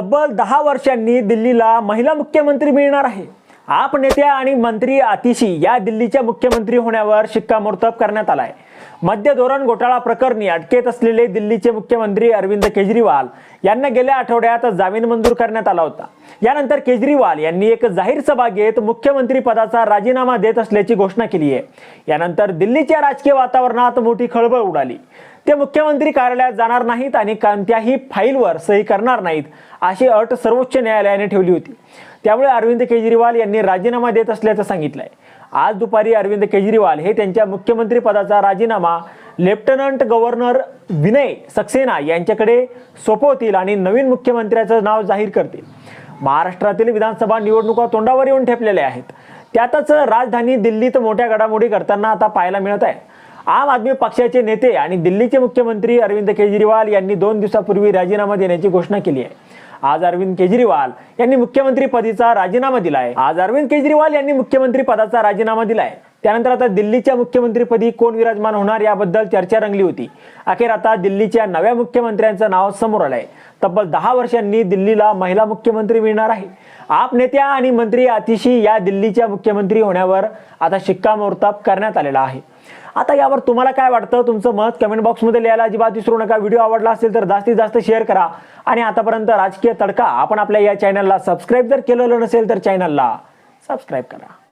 तब्बल दहा वर्षांनी दिल्लीला महिला मुख्यमंत्री मिळणार आहे. आप नेत्या आणि मंत्री आतिशी या दिल्लीच्या मुख्यमंत्री होण्यावर शिक्कामोर्तब करण्यात आलाय. मद्य धोरण घोटाळा प्रकरणी अटकेत असलेले दिल्लीचे मुख्यमंत्री अरविंद केजरीवाल यांना गेल्या आठवड्यात जामीन मंजूर करण्यात आला होता. यानंतर केजरीवाल यांनी एक जाहीर सभा घेत मुख्यमंत्री पदाचा राजीनामा देत असल्याची घोषणा केली आहे. यानंतर दिल्लीच्या राजकीय वातावरणात मोठी खळबळ उडाली. ते मुख्यमंत्री कार्यालयात जाणार नाहीत आणि कोणत्याही फाईलवर सही करणार नाहीत अशी अट सर्वोच्च न्यायालयाने ठेवली होती. त्यामुळे अरविंद केजरीवाल यांनी राजीनामा देत असल्याचं सांगितलंय. आज दुपारी अरविंद केजरीवाल हे त्यांच्या मुख्यमंत्री पदाचा राजीनामा लेफ्टनंट गव्हर्नर विनय सक्सेना यांच्याकडे सोपवतील आणि नवीन मुख्यमंत्र्याचं नाव जाहीर करतील. महाराष्ट्रातील विधानसभा निवडणुका तोंडावर येऊन ठेपलेल्या आहेत. त्यातच राजधानी दिल्लीत मोठ्या घडामोडी करताना आता पाहायला मिळत आहे. आम आदमी पक्षाचे नेते आणि दिल्लीचे मुख्यमंत्री अरविंद केजरीवाल यांनी दोन दिवसापूर्वी राजीनामा देण्याची घोषणा केली आहे. आज अरविंद केजरीवाल यांनी मुख्यमंत्री पदीचा राजीनामा दिलाय. आज अरविंद केजरीवाल यांनी मुख्यमंत्री पदाचा राजीनामा दिलाय. त्यानंतर आता दिल्लीच्या मुख्यमंत्रीपदी कोण विराजमान होणार याबद्दल चर्चा रंगली होती. अखेर आता दिल्लीच्या नव्या मुख्यमंत्र्यांचं नाव समोर आलंय. तब्बल दहा वर्षांनी दिल्लीला महिला मुख्यमंत्री मिळणार आहे. आप नेत्या आणि मंत्री आतिशी या दिल्लीच्या मुख्यमंत्री होण्यावर आता शिक्कामोर्तब करण्यात आलेला आहे. आता यावर तुम्हाला काय वाटतं? तुमचं मत कमेंट बॉक्समध्ये लिहायला अजिबात विसरू नका. व्हिडिओ आवडला असेल तर जास्तीत जास्त शेअर करा. आणि आतापर्यंत राजकीय तडका आपण आपल्या या चॅनलला सबस्क्राईब जर केलेलं नसेल तर चॅनलला सबस्क्राईब करा.